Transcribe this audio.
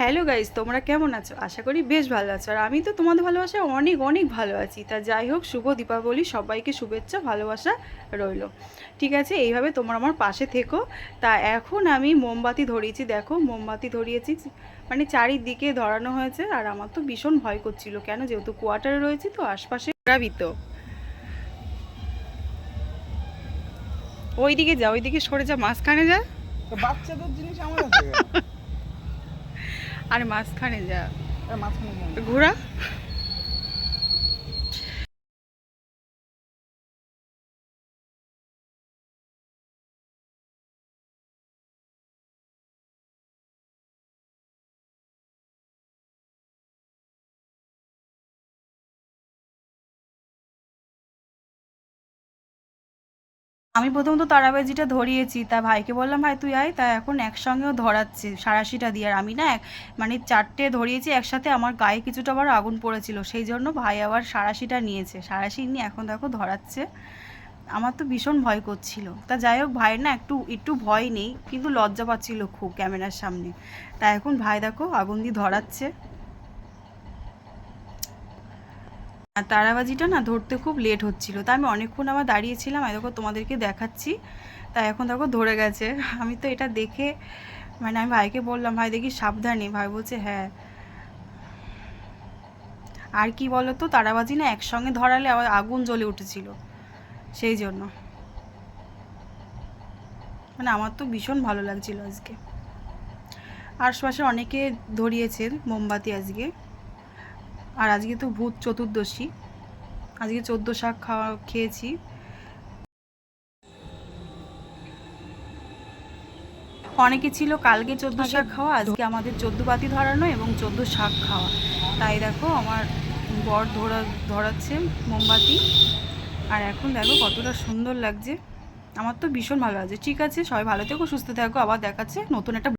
Hello guys তোমরা কেমন আছো? আশা করি বেশ ভালো আছো। আর আমি তো তোমাদের ভালোবাসা অনেক অনেক ভালো আছি। তা যাই হোক, শুভ দীপাবলি, সবাইকে শুভেচ্ছা, ভালোবাসা রইল। ঠিক আছে, এইভাবে তোমরা আমার পাশে থেকো। তা এখন আমি মোমবাতি ধরিয়েছি, দেখো, মোমবাতি ধরিয়েছি মানে চারিদিকে ধরানো হয়েছে। আর আমার তো ভীষণ ভয় করছিল। কেন? যেহেতু কোয়ার্টারে রয়েছি তো, আশপাশে প্রাবিত ওইদিকে যা, ওইদিকে সরে যা, মাঝখানে যা। বাচ্চাদের জিনিস আমার? আর মাঝখানে যা মাঝখানে? ঘোরা আমি প্রথমত তারাবাজিটা ধরিয়েছি, তা ভাইকে বললাম, ভাই, তুই আয়। তা এখন একসঙ্গেও ধরাচ্ছে সারাশিটা দিয়ে। আর আমি না এক মানে চারটে ধরিয়েছি, একসাথে আমার গায়ে কিছুটা আবার আগুন পড়েছিল। সেই জন্য ভাই আবার সারাশিটা নিয়েছে। সারাশি নিয়ে এখন দেখো ধরাচ্ছে। আমার তো ভীষণ ভয় করছিল। তা যাই হোক, ভাইয়ের না একটু একটু ভয় নেই, কিন্তু লজ্জা পাচ্ছিল খুব ক্যামেরার সামনে। তা এখন ভাই দেখো আগুন দিয়ে ধরাচ্ছে। আর তারাবাজিটা না ধরতে খুব লেট হচ্ছিল। তা আমি অনেকক্ষণ আবার দাঁড়িয়েছিলাম আর দেখো তোমাদেরকে দেখাচ্ছি। তা এখন দেখো ধরে গেছে। আমি তো এটা দেখে মানে আমি ভাইকে বললাম, ভাই দেখি সাবধানে। ভাই বলছে হ্যাঁ। আর কি বলো তো তারাবাজি না একসঙ্গে ধরালে আবার আগুন জ্বলে উঠেছিল, সেই জন্য। মানে আমার তো ভীষণ ভালো লাগছিল আজকে। আশপাশে অনেকে ধরিয়েছেন, মোমবাতি আজকে। আর আজকে তো ভূত চতুর্দশী। আজকে চোদ্দ শাক খাওয়া, খেয়েছি। অনেকে ছিল কালকে চোদ্দ শাক খাওয়া, আজকে আমাদের চোদ্দ বাতি ধরানো এবং চোদ্দ শাক খাওয়া। তাই দেখো আমার বর ধরা, ধরাচ্ছে মোমবাতি। আর এখন দেখো কতটা সুন্দর লাগছে। আমার তো ভীষণ ভালো লাগছে। ঠিক আছে, সবাই ভালো থেকো, সুস্থ থাকো। আবার দেখাচ্ছে নতুন একটা